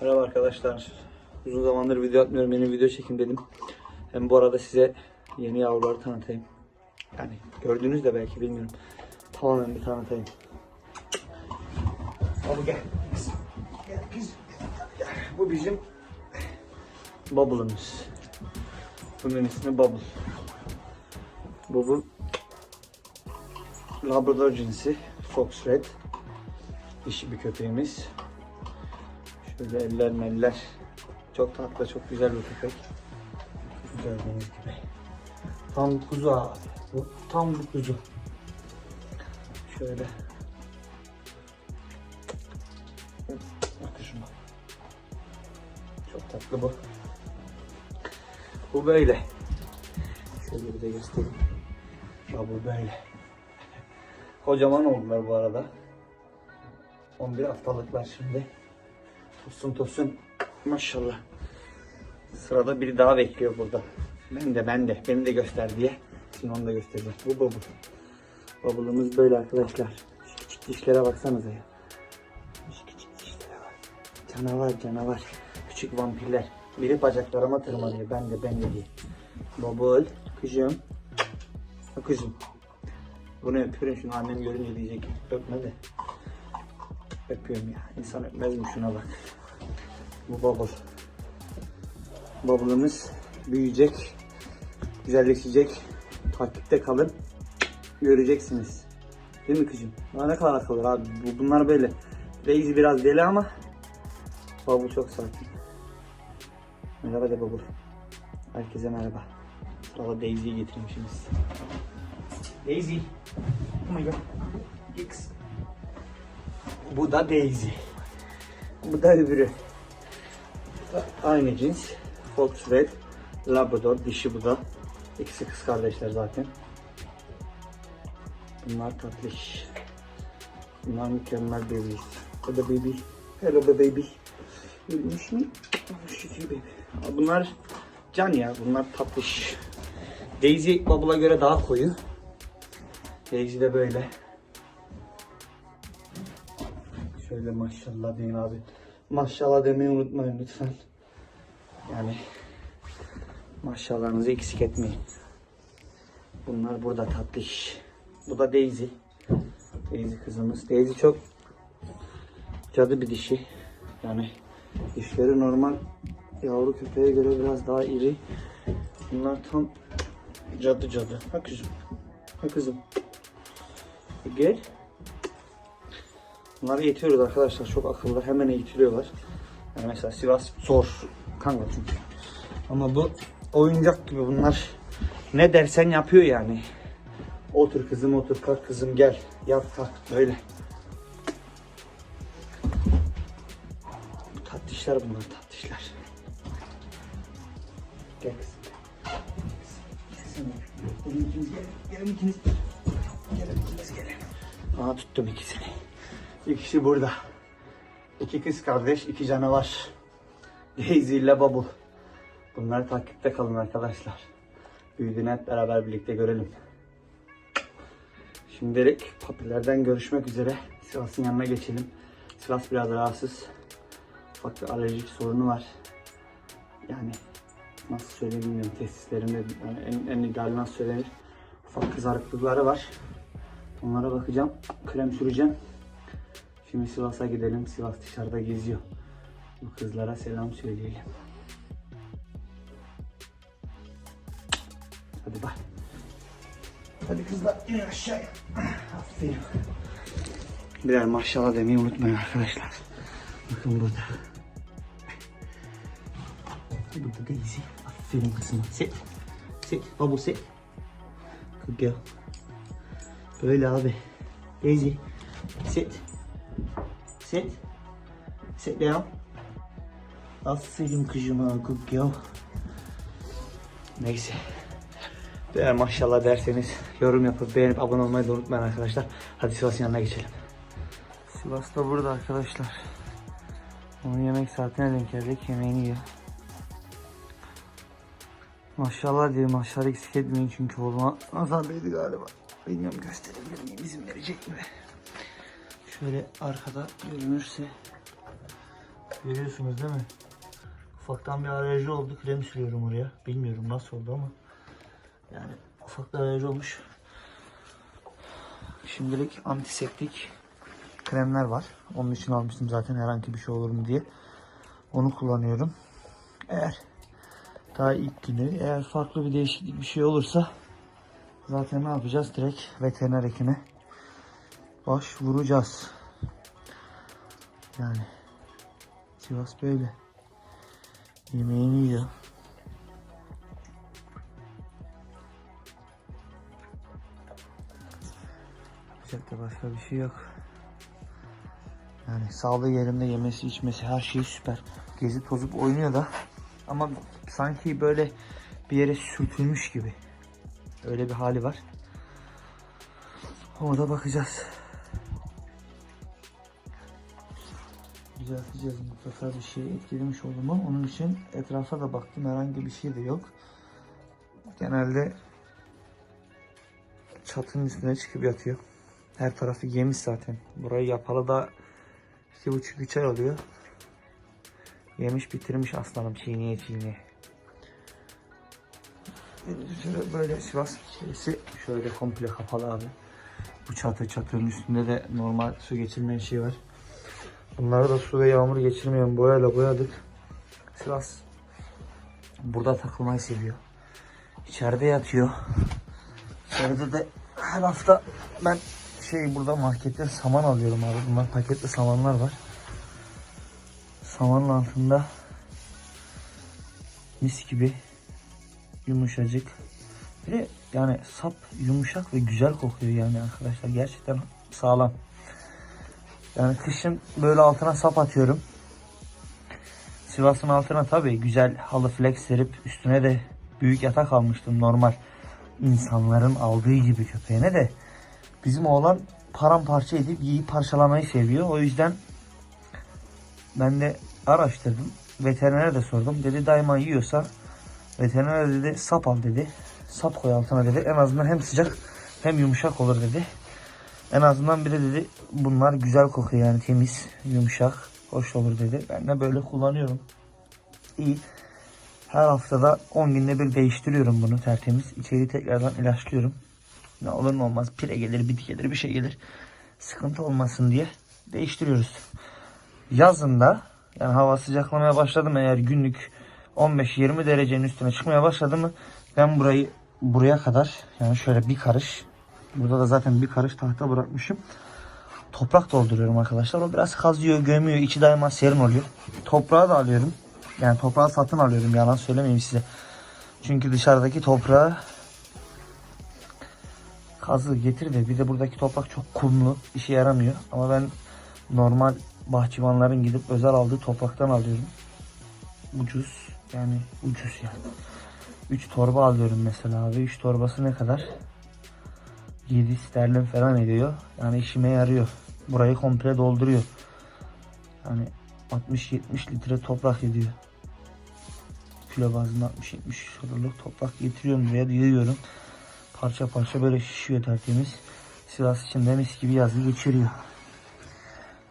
Merhaba arkadaşlar. Uzun zamandır video atmıyorum. Yeni video çekim dedim. Hem bu arada size yeni yavruları tanıtayım. Yani gördünüz de belki bilmiyorum. Tamamen bir tanıtayım. Abi gel. Gel. Gel. Bu bizim Bubble'ımız. Bunun ismi Bubble. Bubble Labrador cinsi Fox Red. Dişi bir köpeğimiz. Şöyle eller meller. Çok tatlı, çok güzel bir köpek. Gördüğünüz gibi. Tam kuzu abi. Bu tam bir kuzu. Şöyle. Bakın şuna. Çok tatlı bu. Bu böyle. Şöyle bir de göstereyim. Ya bu böyle. Kocaman oldular bu arada. 11 haftalıklar şimdi. Tosun tosun. Maşallah. Sırada biri daha bekliyor burada. Ben de ben de. Beni de göster diye. Şimdi onu da göstereceğim. Bu bubble. Bubble'ımız böyle arkadaşlar. Şu küçük dişlere baksanıza ya. Şu küçük dişlere bak. Canavar canavar. Küçük vampirler. Biri bacaklarıma tırmanıyor. Ben de ben de diye. Bubble. Kızım. Kızım. Bunu öpüyorum şunu annem görünce diyecek. Öpme de. Öpüyorum ya. İnsan öpmez mi şuna bak. Bu bubble. Bubble'ımız büyüyecek. Güzelleşecek. Takipte kalın. Göreceksiniz. Değil mi kızım? Ne kadar akıllı abi. Bu, bunlar böyle. Daisy biraz deli ama Bubble çok sakin. Merhaba de Bubble. Herkese merhaba. Sırada Daisy'yi size. Daisy. Oh my god. X. Bu da Daisy. Bu da öbürü. Aynı cins. Fox Red. Labrador. Dişi bu da. İkisi kız kardeşler zaten. Bunlar tatlış. Bunlar mükemmel bebeğiz. O da baby. Hello be baby. Ölmüş mü? Bunlar can ya. Bunlar tatlış. Daisy Bubble'a göre daha koyu. Daisy de böyle. Şöyle maşallah deyin abi. Maşallah demeyi unutmayın lütfen. Yani maşallahınızı eksik etmeyin. Bunlar burada tatlış. Bu da Daisy. Daisy kızımız. Daisy çok cadı bir dişi. Yani dişleri normal yavru köpeğe göre biraz daha iri. Bunlar tam cadı cadı. Ha kızım. Ha kızım. Gel. Bunları eğitiyoruz arkadaşlar. Çok akıllı. Hemen eğitiliyorlar. Yani mesela Sivas zor. Kanka çünkü. Ama bu oyuncak gibi bunlar. Ne dersen yapıyor yani. Otur kızım otur kalk kızım gel. Yat kalk böyle. Bu tatlışlar bunlar tatlışlar. Gel kızım. Gelin ikiniz gelin. Gelin ikiniz. Gelin ikiniz gelin. Aa tuttum ikisini. İkisi burada. İki kız kardeş, iki canavar. Daisy ile Bubble. Bunları takipte kalın arkadaşlar. Büyüdüğünü hep beraber birlikte görelim. Şimdilik papilerden görüşmek üzere. Sivas'ın yanına geçelim. Sivas biraz rahatsız. Ufak bir alerjik sorunu var. Yani nasıl söyleyeyim bilmiyorum. Testislerinde yani en, en ideal nasıl söylenir. Ufak kızarıklıkları var. Onlara bakacağım. Krem süreceğim. Şimdi Sivas'a gidelim. Sivas dışarıda geziyor. Bu kızlara selam söyleyelim. Hadi bak. Hadi kızlar inin aşağıya. Aferin. Birer maşallah demeyi unutmayın arkadaşlar. Bakın burada. Burada Daisy. Aferin kızım. Sit. Sit. Bubble sit. Good girl. Böyle abi. Daisy. Sit. Sit. Sit down. Aferin kızıma. Good girl. Neyse. Eğer maşallah derseniz yorum yapıp beğenip abone olmayı da unutmayın arkadaşlar. Hadi Sivas'ın yanına geçelim. Sivas da burada arkadaşlar. Onun yemek saatine denk geldik. Yemeğini yiyor. Maşallah diye maşallah eksik etmeyin çünkü oğluma nazardaydı galiba. Bilmiyorum gösterebilir miyim? İzin verecek mi? Şöyle arkada görünürse Görüyorsunuz değil mi? Ufaktan bir alerji oldu. Krem sürüyorum oraya. Bilmiyorum nasıl oldu ama. Yani ufak bir alerji olmuş. Şimdilik antiseptik kremler var. Onun için almıştım zaten herhangi bir şey olur mu diye. Onu kullanıyorum. Eğer daha ilk günü eğer farklı bir değişiklik bir şey olursa zaten ne yapacağız? Direkt veteriner hekime başvuracağız. Yani Sivas böyle. Yemeğini yiyor. Yapacak da başka bir şey yok. Yani sağlığı yerinde yemesi içmesi her şey süper. Gezip tozup oynuyor da ama sanki böyle bir yere sürtülmüş gibi. Öyle bir hali var. Orada bakacağız. Düzelteceğiz mutlaka bir şey etkilemiş olur mu? Onun için etrafa da baktım herhangi bir şey de yok. Genelde çatının üstüne çıkıp yatıyor. Her tarafı yemiş zaten. Burayı yapalı da iki buçuk üç ay oluyor. Yemiş bitirmiş aslanım çiğniye çiğniye. Şöyle böyle Sivas şeysi şöyle komple kapalı abi. Bu çatı çatının üstünde de normal su geçirmeyen şey var. Bunları da su ve yağmur geçirmeyen boyayla boyadık. Sivas burada takılmayı seviyor. İçeride yatıyor. İçeride de her hafta ben şey burada markette saman alıyorum abi. Bunlar paketli samanlar var. Samanın altında mis gibi yumuşacık. Bir de yani sap yumuşak ve güzel kokuyor yani arkadaşlar. Gerçekten sağlam. Yani kışın böyle altına sap atıyorum. Sivas'ın altına tabii güzel halı flex serip üstüne de büyük yatak almıştım normal insanların aldığı gibi köpeğine de bizim oğlan paramparça edip yiyip parçalamayı seviyor. O yüzden ben de araştırdım. Veterinere de sordum. Dedi daima yiyorsa veteriner dedi sap al dedi. Sap koy altına dedi. En azından hem sıcak hem yumuşak olur dedi. En azından bir de dedi bunlar güzel kokuyor yani temiz, yumuşak, hoş olur dedi. Ben de böyle kullanıyorum. İyi. Her haftada 10 günde bir değiştiriyorum bunu tertemiz. İçeri tekrardan ilaçlıyorum. Ne olur ne olmaz pire gelir, bitki gelir, bir şey gelir. Sıkıntı olmasın diye değiştiriyoruz. Yazında yani hava sıcaklamaya başladı mı eğer günlük 15-20 derecenin üstüne çıkmaya başladı mı ben burayı buraya kadar yani şöyle bir karış burada da zaten bir karış tahta bırakmışım. Toprak dolduruyorum arkadaşlar. O biraz kazıyor, gömüyor. içi daima serin oluyor. Toprağı da alıyorum. Yani toprağı satın alıyorum. Yalan söylemeyeyim size. Çünkü dışarıdaki toprağı kazı getir de bir de buradaki toprak çok kumlu. işe yaramıyor. Ama ben normal bahçıvanların gidip özel aldığı topraktan alıyorum. Ucuz. Yani ucuz yani. 3 torba alıyorum mesela abi. 3 torbası ne kadar? 7 sterlin falan ediyor. Yani işime yarıyor. Burayı komple dolduruyor. Yani 60-70 litre toprak ediyor. Kilo bazında 60-70 soruluk toprak getiriyorum buraya yığıyorum. Parça parça böyle şişiyor tertemiz. Sivas içinde mis gibi yazı geçiriyor.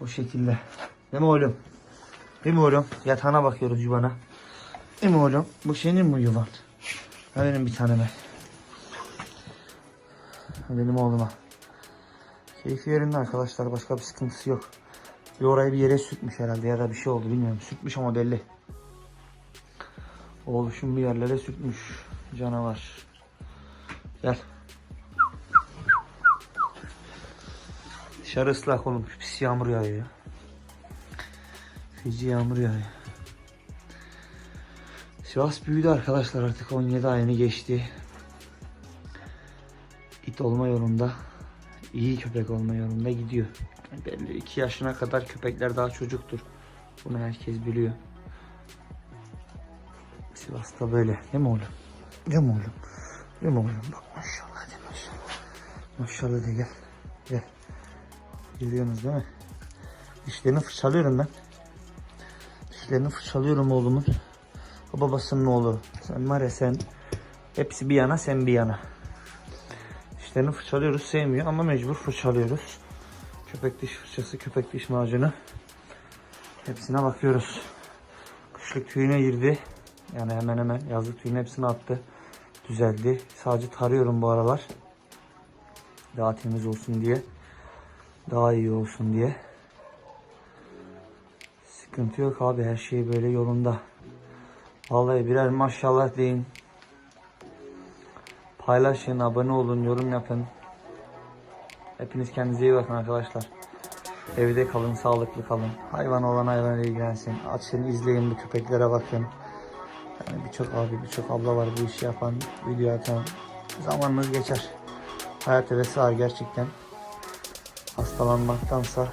O şekilde. Değil mi oğlum? Değil mi oğlum? Yatağına bakıyoruz yuvana. Değil mi oğlum? Bu senin mi yuvan? Benim bir taneme. Benim oğluma. Keyfi yerinde arkadaşlar. Başka bir sıkıntısı yok. Bir orayı bir yere sürtmüş herhalde ya da bir şey oldu bilmiyorum. Sürtmüş ama belli. Oğluşum bir yerlere sürtmüş. Canavar. Gel. Dışarı ıslak olmuş. Pis yağmur yağıyor ya. Yağmur yağıyor. Sivas büyüdü arkadaşlar artık 17 ayını geçti. İt olma yolunda, iyi köpek olma yolunda gidiyor. Belli 2 yaşına kadar köpekler daha çocuktur. Bunu herkes biliyor. Sivas'ta böyle. Değil mi oğlum? Değil mi oğlum? Değil mi oğlum? Bak maşallah de maşallah. Maşallah de gel. Gel. Görüyorsunuz değil mi? Dişlerini fırçalıyorum ben. Dişlerini fırçalıyorum oğlumun. O babasının oğlu. Sen var ya sen hepsi bir yana sen bir yana. Dişlerini fırçalıyoruz sevmiyor ama mecbur fırçalıyoruz. Köpek diş fırçası, köpek diş macunu. Hepsine bakıyoruz. Kışlık tüyüne girdi. Yani hemen hemen yazlık tüyünün hepsini attı. Düzeldi. Sadece tarıyorum bu aralar. Daha temiz olsun diye. Daha iyi olsun diye. Sıkıntı yok abi her şey böyle yolunda. Vallahi birer maşallah deyin. Paylaşın, abone olun, yorum yapın. Hepiniz kendinize iyi bakın arkadaşlar. Evde kalın, sağlıklı kalın. Hayvan olan hayvanla ilgilensin. Açın, izleyin bu köpeklere bakın. Yani birçok abi, birçok abla var bu işi yapan, video atan. Zamanınız geçer. Hayat hevesi var gerçekten. Hastalanmaktansa